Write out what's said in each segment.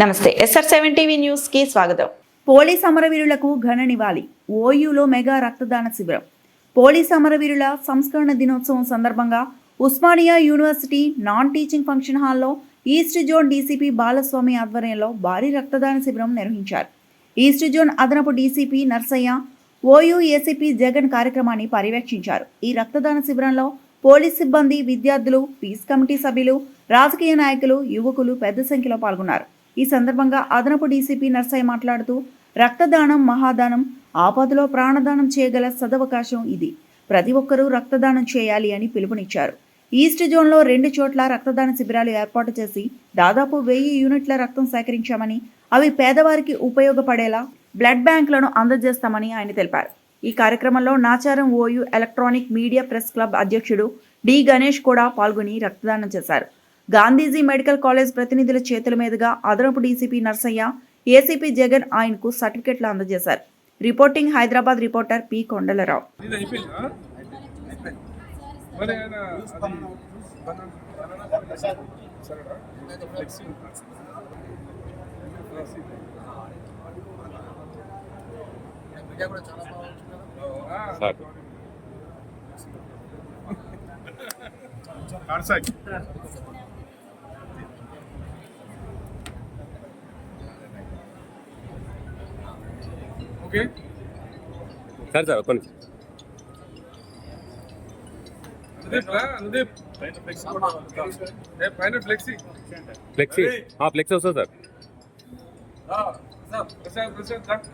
నమస్తే SR seven TV న్యూస్కి స్వాగతం. పోలీస్ అమరవీరులకు ఘన నివాళి ఓయూలో మెగా రక్తదాన శిబిరం. పోలీస్ అమరవీరుల సంస్కరణ దినోత్సవం సందర్భంగా Osmania university non teaching function హాల్లో ఈస్ట్ జోన్ డీసీపీ బాలస్వామి ఆధ్వర్యంలో భారీ రక్తదాన శిబిరం నిర్వహించారు. ఈస్ట్ జోన్ అదనపు DCP Narsaiah OU ACP Jagan కార్యక్రమాన్ని పర్యవేక్షించారు. ఈ రక్తదాన శిబిరంలో పోలీస్ సిబ్బంది విద్యార్థులు పీస్ కమిటీ సభ్యులు రాజకీయ నాయకులు యువకులు పెద్ద సంఖ్యలో పాల్గొన్నారు. ఈ సందర్భంగా అదనపు డీసీపీ నర్సయ్య మాట్లాడుతూ రక్తదానం మహాదానం ఆపదలో ప్రాణదానం చేయగల సదవకాశం ఇది. ప్రతి ఒక్కరూ రక్తదానం చేయాలి అని పిలుపునిచ్చారు. ఈస్ట్ జోన్లో రెండు చోట్ల రక్తదాన శిబిరాలు ఏర్పాటు చేసి దాదాపు వెయ్యి యూనిట్ల రక్తం సేకరించామని అవి పేదవారికి ఉపయోగపడేలా బ్లడ్ బ్యాంకులను అందజేస్తామని ఆయన తెలిపారు. ఈ కార్యక్రమంలో Nacharam OU electronic media press club అధ్యక్షుడు డి గణేష్ కూడా పాల్గొని రక్తదానం చేశారు. గాంధీజీ మెడికల్ కాలేజ్ ప్రతినిధుల చేతుల మీదుగా అదనపు డీసీపీ నర్సయ్య ఏసీపీ జగన్ ఆయనకు సర్టిఫికెట్లు అందజేశారు. Reporting Hyderabad reporter P. Kondalarao అయిపోయిందా మరి ఆయన అది సరేనా? ఫ్లెక్సీ ఉందా? ఫ్లెక్సీ. ఆ, కార్సాక్. ఓకే. సార్ సార్ ఒక్క నిమిషం. ఫ్లెక్సీ. వస్తుంది సార్. ప్రసాద్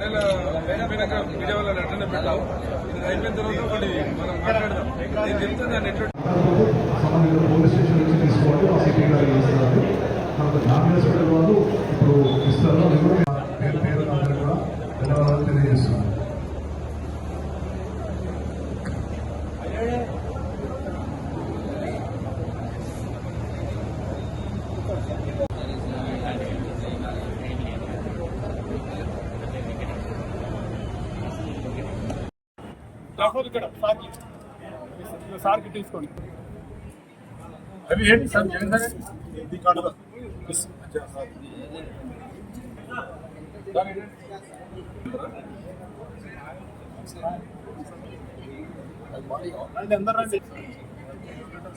ప్రసాద్ అయిపోయినాక మీడియా వాళ్ళని అటెండ్ పెట్టావు. ఇది అయిపోయిన తర్వాత మళ్ళీ మనం మాట్లాడదాం. నేను చెప్తాను దాన్ని ఎట్లా పోలీస్ స్టేషన్ నుంచి తీసుకోండి మా సిటీ గారు మనకు హాస్పిటల్ వాళ్ళు ఇప్పుడు ఇస్తారు. పేరు పేరు కూడా ధన్యవాదాలు తెలియజేస్తున్నాను రాహుల్ ఇక్కడ సార్కి. సార్కి తీసుకోండి. అవి ఏంటి సార్? జగన్ సార్? ఇది కాదు. రండి అందరు రండి.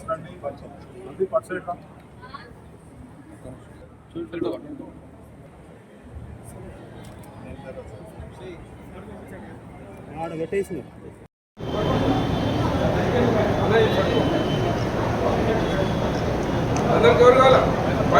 రండి అది పర్సెంట్ అందరికి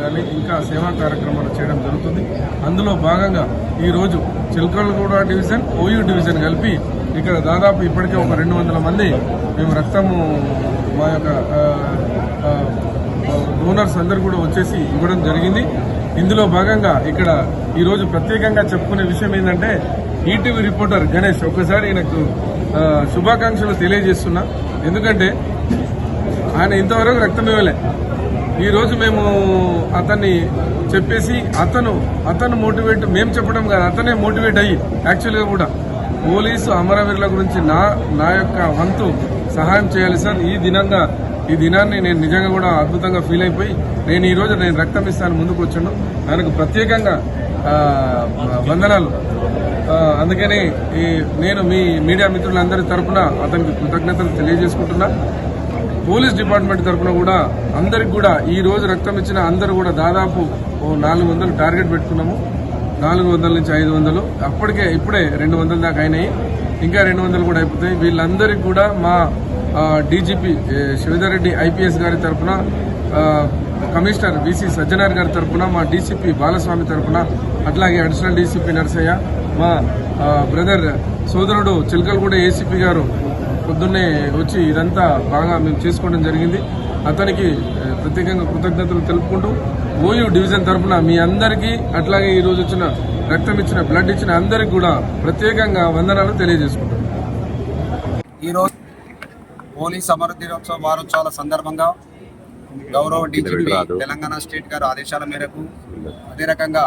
కానీ ఇంకా సేవా కార్యక్రమాలు చేయడం జరుగుతుంది. అందులో భాగంగా ఈరోజు చిల్కలగూడ డివిజన్ ఓయూ డివిజన్ కలిపి ఇక్కడ దాదాపు ఇప్పటికే ఒక రెండు వందల మంది మేము రక్తము మా యొక్క డోనర్స్ అందరు కూడా వచ్చేసి ఇవ్వడం జరిగింది. ఇందులో భాగంగా ఇక్కడ ఈరోజు ప్రత్యేకంగా చెప్పుకునే విషయం ఏంటంటే ఈటీవీ రిపోర్టర్ గణేష్ ఒక్కసారి నాకు శుభాకాంక్షలు తెలియజేస్తున్నా. ఎందుకంటే ఆయన ఇంతవరకు రక్తం ఇవ్వలే. ఈరోజు మేము అతన్ని చెప్పేసి అతను అతను మోటివేట్ మేము చెప్పడం కాదు అతనే మోటివేట్ అయ్యి యాక్చువల్గా కూడా పోలీసు అమరవీరుల గురించి నా నా యొక్క వంతు సహాయం చేయాలి సార్. ఈ దినంగా ఈ దినాన్ని నేను నిజంగా కూడా అద్భుతంగా ఫీల్ అయిపోయి నేను ఈరోజు నేను రక్తం ఇస్తాను ముందుకు వచ్చాను. ఆయనకు ప్రత్యేకంగా వందనాలు. అందుకని ఈ నేను మీ మీడియా మిత్రులందరి తరపున అతనికి కృతజ్ఞతలు తెలియజేసుకుంటున్నా. పోలీస్ డిపార్ట్మెంట్ తరఫున కూడా అందరికి కూడా ఈ రోజు రక్తం ఇచ్చిన అందరూ కూడా దాదాపు ఓ నాలుగు వందలు టార్గెట్ పెట్టుకున్నాము. నాలుగు వందల నుంచి ఐదు వందలు. అప్పటికే ఇప్పుడే రెండు వందల దాకా అయినాయి. ఇంకా రెండు వందలు కూడా అయిపోతాయి. వీళ్ళందరికీ కూడా మా డీజీపీ శివధర్ రెడ్డి ఐపీఎస్ గారి తరఫున కమిషనర్ విసి సజ్జనార్ గారి తరఫున మా డీసీపీ బాలస్వామి తరఫున అట్లాగే అడిషనల్ డీసీపీ నరసయ్య మా బ్రదర్ సోదరుడు చిలకలగూడ ఏసీపీ గారు పొద్దున్నే వచ్చి ఇదంతా బాగా మేము చేసుకోవడం జరిగింది. అతనికి ప్రత్యేకంగా కృతజ్ఞతలు తెలుపుకుంటూ ఓయూ డివిజన్ తరఫున మీ అందరికీ అట్లాగే ఈరోజు వచ్చిన రక్తం ఇచ్చిన బ్లడ్ ఇచ్చిన అందరికి కూడా ప్రత్యేకంగా వందనాలు తెలియజేసుకుంటాం ఈరోజు పోలీస్ అమర దినోత్సవ వారోత్సవాల సందర్భంగా గౌరవ డీజీపీ తెలంగాణ స్టేట్ గారి ఆదేశాల మేరకు అదే రకంగా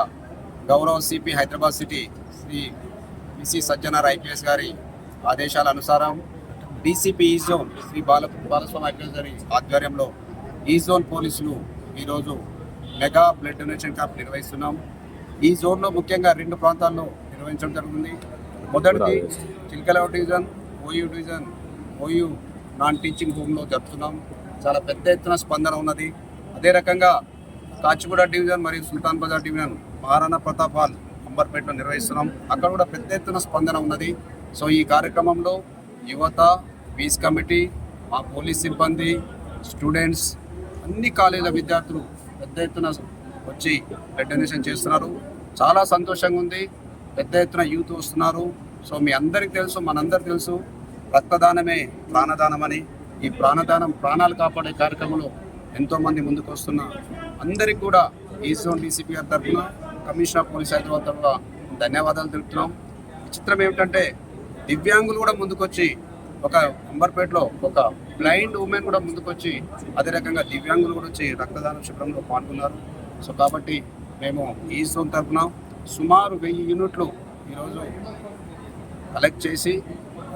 గౌరవ CP Hyderabad city Shri VC Sajjanar IPS గారి ఆదేశాల అనుసారం డీసీపీ ఈ జోన్ శ్రీ బాల బాలస్వామి ఐపీఎస్ గారి ఆధ్వర్యంలో ఈ జోన్ పోలీసులు ఈరోజు మెగా బ్లడ్ డొనేషన్ క్యాంప్ నిర్వహిస్తున్నాం. ఈ జోన్లో ముఖ్యంగా రెండు ప్రాంతాల్లో నిర్వహించడం జరుగుతుంది. మొదటిది Chilkala division OU division OU non teaching హోమ్లో జరుపుతున్నాం. చాలా పెద్ద ఎత్తున స్పందన ఉన్నది. అదే రకంగా కాచిగూడ డివిజన్ మరియు సుల్తాన్ బజార్ డివిజన్ మహారాణా ప్రతాప్ హాల్ అంబర్పేటలో నిర్వహిస్తున్నాం. అక్కడ కూడా పెద్ద ఎత్తున స్పందన ఉన్నది. సో ఈ కార్యక్రమంలో యువత పీస్ కమిటీ మా పోలీస్ సిబ్బంది స్టూడెంట్స్ అన్ని కాలేజీల విద్యార్థులు పెద్ద ఎత్తున వచ్చి బ్లడ్ డొనేషన్ చేస్తున్నారు. చాలా సంతోషంగా ఉంది. పెద్ద ఎత్తున యూత్ వస్తున్నారు. సో మీ అందరికీ తెలుసు మనందరికి తెలుసు రక్తదానమే ప్రాణదానం అని ఈ ప్రాణదానం ప్రాణాలు కాపాడే కార్యక్రమంలో ఎంతో మంది ముందుకు వస్తున్న అందరికి కూడా ఈ జోన్ డీసీపీ గారి తరఫున కమిషనర్ పోలీస్ హైదరాబాద్ తరఫున ధన్యవాదాలు తెలుపుతున్నాం. విచిత్రం ఏమిటంటే దివ్యాంగులు కూడా ముందుకొచ్చి ఒక అంబర్పేటలో ఒక బ్లైండ్ ఉమెన్ కూడా ముందుకొచ్చి అదే రకంగా దివ్యాంగులు కూడా వచ్చి రక్తదాన శిబిరంలో పాల్గొన్నారు. సో కాబట్టి మేము ఈ జోన్ తరఫున సుమారు వెయ్యి యూనిట్లు ఈరోజు కలెక్ట్ చేసి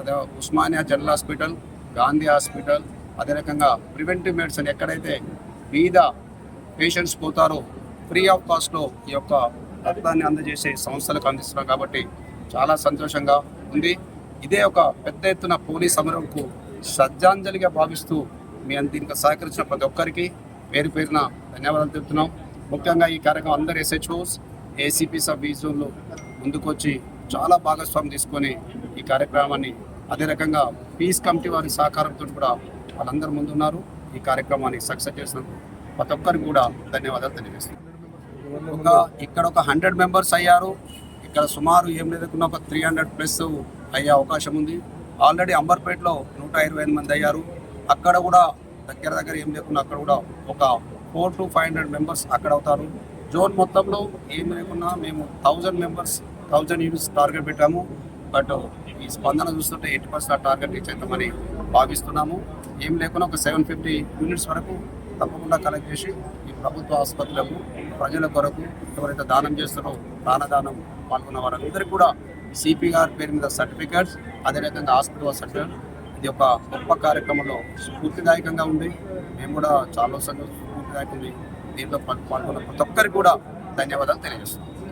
అదే Osmania general hospital Gandhi hospital అదే రకంగా ప్రివెంటివ్ మెడిసిన్ ఎక్కడైతే బీద పేషెంట్స్ పోతారో ఫ్రీ ఆఫ్ కాస్ట్లో ఈ యొక్క రక్తాన్ని అందజేసే సంస్థలకు అందిస్తున్నాం కాబట్టి చాలా సంతోషంగా ఉంది. ఇదే ఒక పెద్ద ఎత్తున పోలీస్ సమరంకు శ్రద్ధాంజలిగా భావిస్తూ మీ దీనికి సహకరించిన ప్రతి ఒక్కరికి పేరు పేరున ధన్యవాదాలు తెలుపుతున్నాం. ముఖ్యంగా ఈ కార్యక్రమం అందరు ఎస్హెచ్ఓస్ ఏసీపీ సబ్ ఈ జోన్లు ముందుకొచ్చి చాలా భాగస్వామ్యం తీసుకొని ఈ కార్యక్రమాన్ని అదే రకంగా పీస్ కమిటీ వారి సహకారంతో కూడా వాళ్ళందరూ ముందున్నారు ఈ కార్యక్రమాన్ని సక్సెస్ చేసినందుకు ప్రతి ఒక్కరికి కూడా ధన్యవాదాలు తెలియజేస్తున్నాను. ఒక ఇక్కడ ఒక హండ్రెడ్ మెంబర్స్ అయ్యారు. ఇక్కడ సుమారు ఏం లేదనుకున్న ఒక త్రీ హండ్రెడ్ ప్లస్ అయ్యే అవకాశం ఉంది. ఆల్రెడీ అంబర్పేటలో నూట ఇరవై ఎనిమిది మంది అయ్యారు. అక్కడ కూడా దగ్గర దగ్గర ఏం లేకున్నా అక్కడ కూడా ఒక four to five hundred members అక్కడ అవుతారు. జోన్ మొత్తంలో ఏం లేకున్నా మేము thousand members thousand units target పెట్టాము. బట్ ఈ స్పందన చూస్తుంటే ఎయిటీ పర్సెంట్ టార్గెట్ రీచ్ అవుతామని భావిస్తున్నాము. ఏం లేకున్నా ఒక సెవెన్ ఫిఫ్టీ యూనిట్స్ వరకు తప్పకుండా కలెక్ట్ చేసి ఈ ప్రభుత్వ ఆసుపత్రులకు ప్రజల కొరకు ఎవరైతే దానం చేస్తారో ప్రాణదానం పాల్గొన్న వారందరికీ కూడా సిపి గారి పేరు మీద సర్టిఫికేట్స్ అదేవిధంగా హాస్పిటల్ సర్టిఫికేట్ ఇది ఒక గొప్ప కార్యక్రమంలో స్ఫూర్తిదాయకంగా ఉంది. మేము కూడా చాలా సంతోషం స్ఫూర్తిదాయకంగా ఉంది దీంట్లో పాల్గొన్న ప్రతి ఒక్కరికి కూడా ధన్యవాదాలు తెలియజేస్తున్నాం.